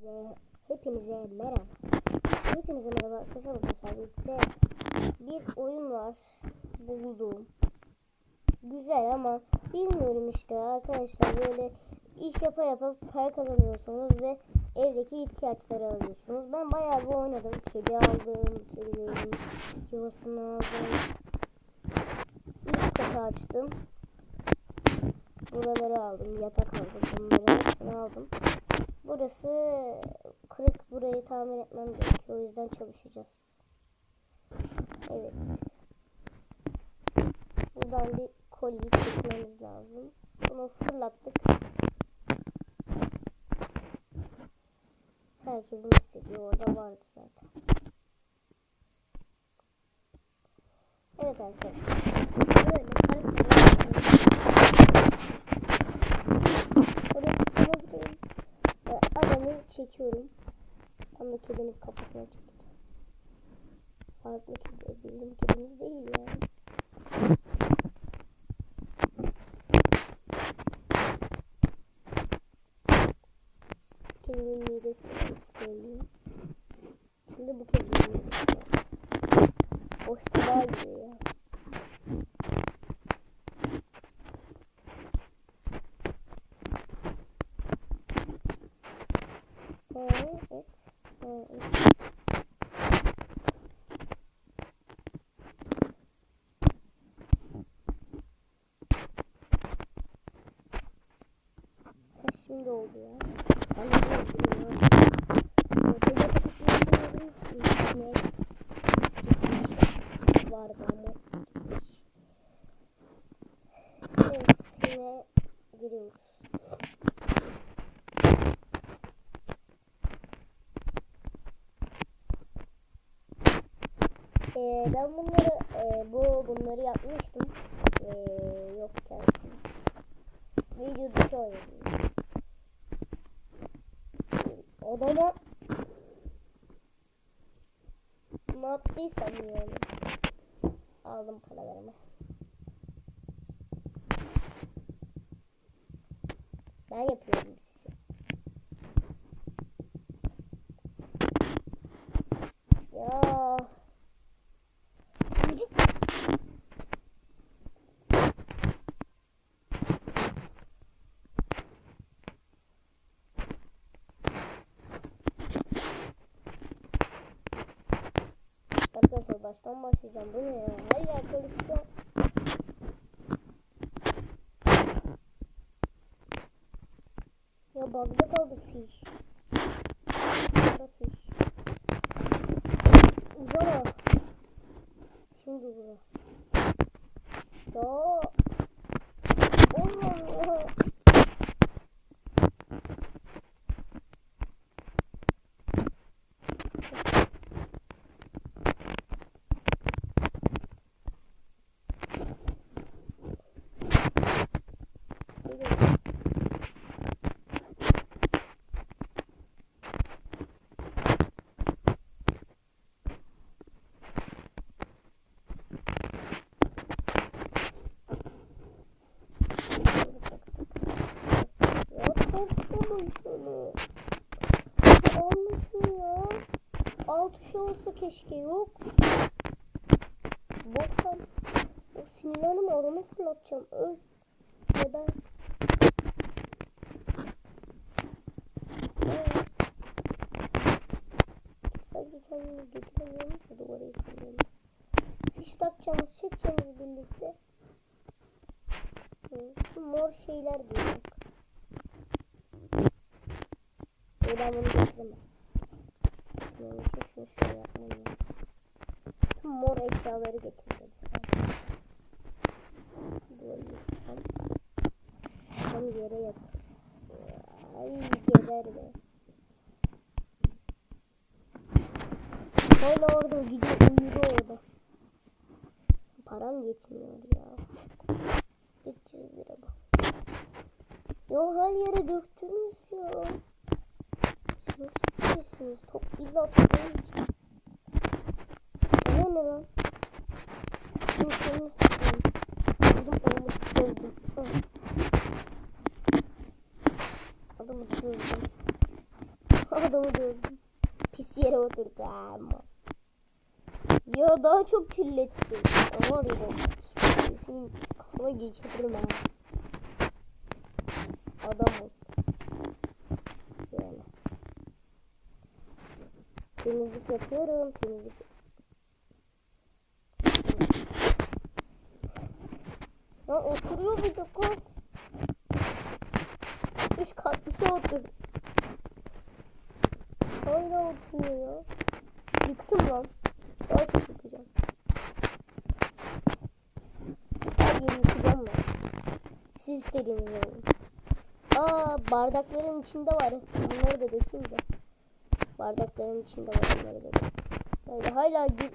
Hepinize, hepinize merhaba. Hepinize merhaba arkadaşlar. Birlikte bir oyun var. Buldum. Güzel ama bilmiyorum işte arkadaşlar böyle iş yapa yapa para kazanıyorsunuz ve evdeki ihtiyaçları alıyorsunuz. Ben bayağı bir oynadım. Kedi aldım. Kedilerin yuvasını aldım. Üst katı açtım. Buraları aldım. Yatak aldım. Bunları hepsini aldım. Burası kırık. Burayı tamir etmem gerekiyor. O yüzden çalışacağız. Evet. Buradan bir kolye çekmemiz lazım. Bunu fırlattık. Herkesin istediği orada vardı zaten. Evet arkadaşlar. Böyle adamı çekiyorum. Tam da kedinin kafasına çekeceğim. Farklı kedi. Bizim kedimiz değil yani. Kedinin midesini söyleyeyim. Şimdi bu kedinin midesini. Boşta daha iyi ya. Evet. Evet. Ha, şimdi oldu ya. Ben de bilmiyorum. Ortada patikleşmiyorum. Net. Gitmiş. Vardı ama gitmiş. Evet. Yine giriyoruz. Ee, ben bunları e, bu bunları yapmıştım. Ee, yok kendisiz. Video dışı oynadım. Odama ne yaptıysam yani. Aldım paralarımı. Ben yapıyorum sizi. Ya. Gıcık. Arkadaşlar baştan başlayacağım. Bu ne ya? Her yer çalışıyor. Ya bug'da kaldı fiş. Burada fiş. Uzama. Şimdi uza. Ya. Olmuyor ya. Geliyor. Ya taksana şunu. Almışım ya. Olsa keşke yok. Boktan. O sinirlendim adamı fırlatacağım. Öl. Neden? Ee, Sanki kendini getiremiyormuş da duvara yıkamıyormuş. Fiş takacağımız, çekeceğimiz birlikte. Mor şeyler diyecek. Ee, ben bunu getiremem. İçin şunu şöyle yapmam lazım. Tüm mor eşyaları getir dedi sen. Böyle yıksam. Tam yere yat. Ay geber be. Hala orada gidiyor uyudu orada. Param yetmiyor ya. 300 lira bu. Ya her yere döktünüz ya. Şeysiniz? Top illa toplayacağım. Bu ne lan? Dur seni tutayım. Buldum adamı. Hı. Adamı dövdüm. Adamı dövdüm. Pis yere oturdu ama. Ya daha çok kirletti. Var ya senin kafana geçiririm ha. Adam ol. Yani. Temizlik yapıyorum. Temizlik. Ya oturuyor bir dakika. Üç katlısı otur. Hala oturuyor ya. Yıktım lan. Daha çok yıkacağım. Her yeri yıkacağım ben. Siz istediğiniz olun. Aa bardakların içinde var. Bunları da dökeyim de. Bardakların içinde var da dökeyim. Böyle hala gül...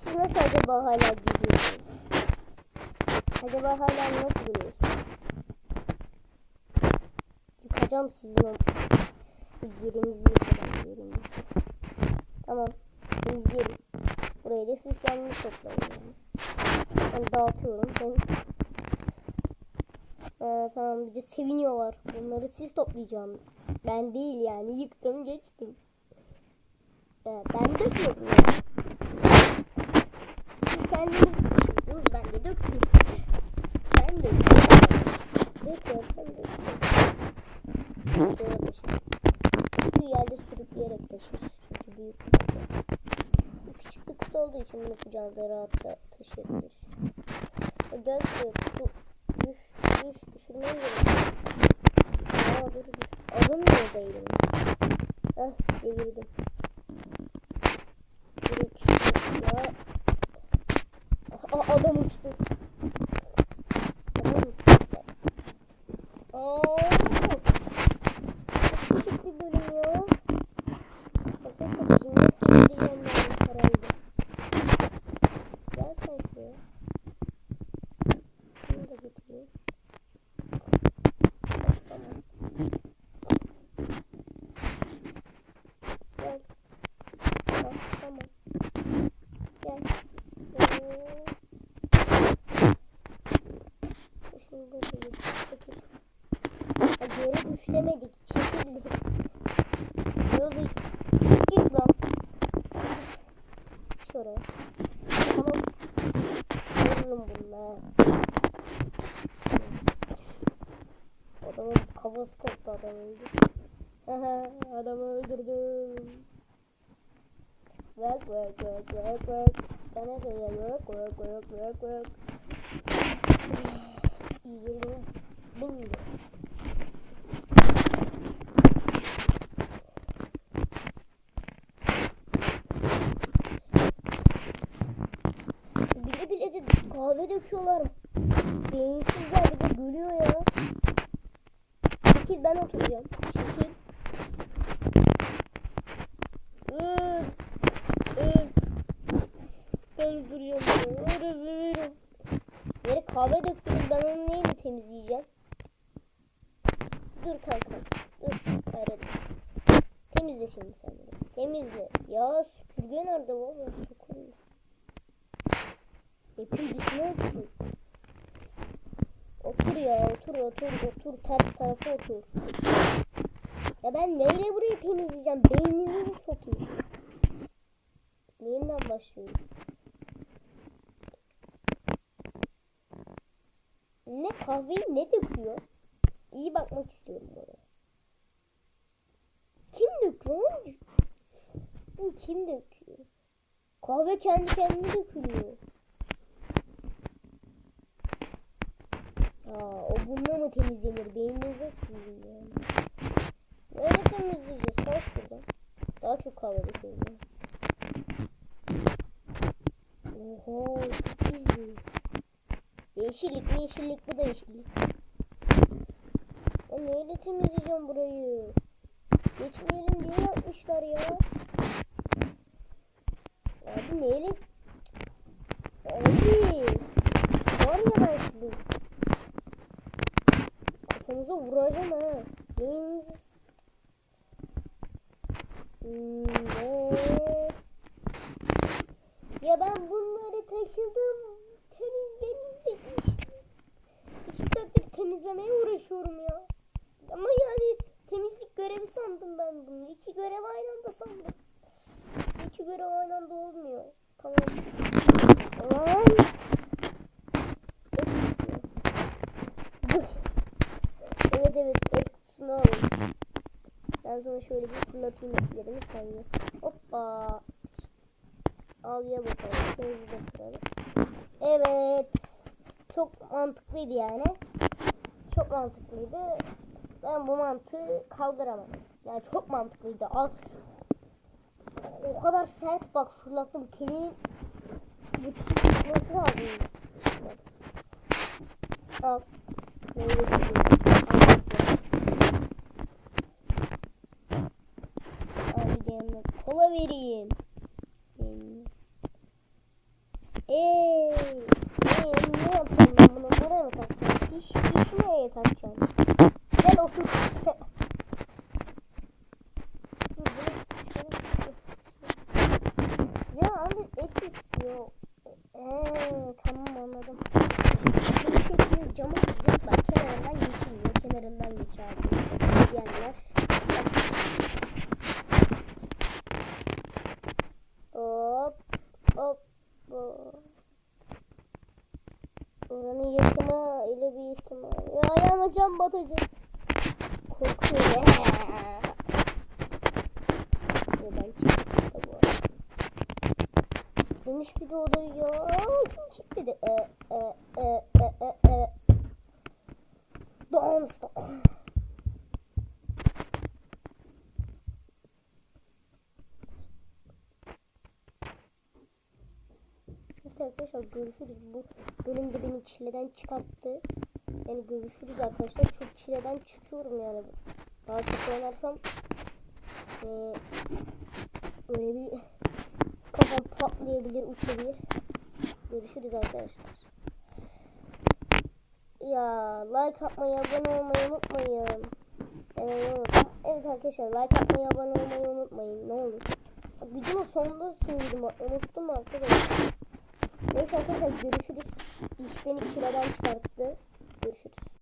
Siz nasıl acaba hala gülüyorsunuz? Acaba hala nasıl gülüyorsunuz? Yıkacağım sizin o yerinizi yıkacağım yerinizi. Tamam. İzleyelim. Burayı da siz kendiniz toplayın yani. Ben dağıtıyorum. Ben... Ee, tamam bir de seviniyorlar. Bunları siz toplayacaksınız. Ben değil yani. Yıktım geçtim. Ee, ben ya. Siz kendiniz taşıyorsunuz. Ben de döktüm. Ben döküyorum. Döküyorsam döküyorum. Böyle taşır. Bir yerde sürükleyerek taşır. Çünkü büyük bir kutu. Küçük bir kutu olduğu için bunu kucağında rahatça taşıyabilir. E, şuraya kutu. Düş, düş, düşürmem gerekiyor. Aa dur düş. Alınmıyor da elim. Heh, devirdim. Direkt şuraya. Aa, adam uçtu. Adam mısın sen? Aa, çok küçük bir bölüm ya. Arkadaşlar cinnet geçireceğim ben herhalde. Gel sen şuraya. Şunu da getireyim. Bak, Tamam. Gel. Bak, tamam. Gel. Oo. Şimdi da çekil. Çekil. Ha, Geri düş demedik. Çekil. Yolu git lan. Sıkış oraya. Tamam. Vururum bununla. Adamın kafası koptu adam öldü. Haha, Adamı öldürdüm. Work work work work work. Sana da work work work work work. Yirmi bin lira. Bile bile de kahve döküyorlar. Beyinsizler bir de gülüyor ya. Çekil ben oturacağım. Çekil. Öl. Öl. Ben bunu. Orası verim. Yere kahve döktünüz ben onu neyle temizleyeceğim? Dur kanka. Dur. Hayret. Temizle şimdi sen. Temizle. Ya süpürge nerede valla sokulmuş. Hepin dışına otur. Otur ya otur otur otur ters tarafa otur. Ya ben neyle burayı temizleyeceğim? Beyninizi sokayım. Neyinden başlıyorum? Ne kahveyi ne döküyor? İyi bakmak istiyorum oraya. Kim döküyor? Bu kim döküyor? Kahve kendi kendine dökülüyor. O bununla mı temizlenir? Beyninize sizin yani. Öyle temizleyeceğiz. Kalk şuradan. Daha çok kahve döküyorum. Oha çok gizli. Yeşillik mi yeşillik bu da yeşillik. Ben neyle temizleyeceğim burayı? Geçmeyelim diye yapmışlar ya. Abi neyle? Abi. Var ya ben sizin. Kafanıza vuracağım ha. Neyiniz? Hmm, Ne? Ya ben bunları taşıdım. Temizlemeyecekmiş. İki saattir temizlemeye uğraşıyorum ya. Ama yani temizlik görevi görev sandım ben bunu. İki görev aynı anda sandım. İki görev aynı anda olmuyor. Tamam. Lan. Evet evet et kutusunu alayım. Ben sana şöyle bir fırlatayım etlerimi sayıyor. Al ya bakalım. Evet. Çok mantıklıydı yani. Çok mantıklıydı. Ben bu mantığı kaldıramam. Yani çok mantıklıydı. Al. O kadar sert bak fırlattım. Kelinin bu çıkması lazım. Çıkmadı. Al. Meyve suyu. Al bakalım. Al bir de kola vereyim. Eee, ee, ne yapacağım ben bunu? Buraya mı takacağım? Piş, piş nereye takacağım? Gel otur. Dur, bunu şöyle- ya abi et istiyor. Eee, tamam anladım. Bir şekilde camı kıracağız. Bak kenarından geçilmiyor. Kenarından geçer. Diyenler. Hop. Hop. Hop. Oranın yaşama ile bir ihtimal. Cam batacak. Korkuyorum. Neden çıktı bu arada? Kilitlemiş bir de odayı ya. Kim kilitledi? E, e, e, e, e, e. Don't stop. Evet arkadaşlar görüşürüz. Bu bölümde beni çileden çıkarttı. Yani görüşürüz arkadaşlar. Çok çileden çıkıyorum yani. Daha çok oynarsam eee öyle bir kafam patlayabilir, uçabilir. Görüşürüz arkadaşlar. Ya like atmayı, abone olmayı unutmayın. Evet, evet arkadaşlar like atmayı, abone olmayı unutmayın. Ne olur. Videonun sonunda söyledim. Unuttum arkadaşlar. Neyse arkadaşlar görüşürüz. İş beni çileden çıkarttı.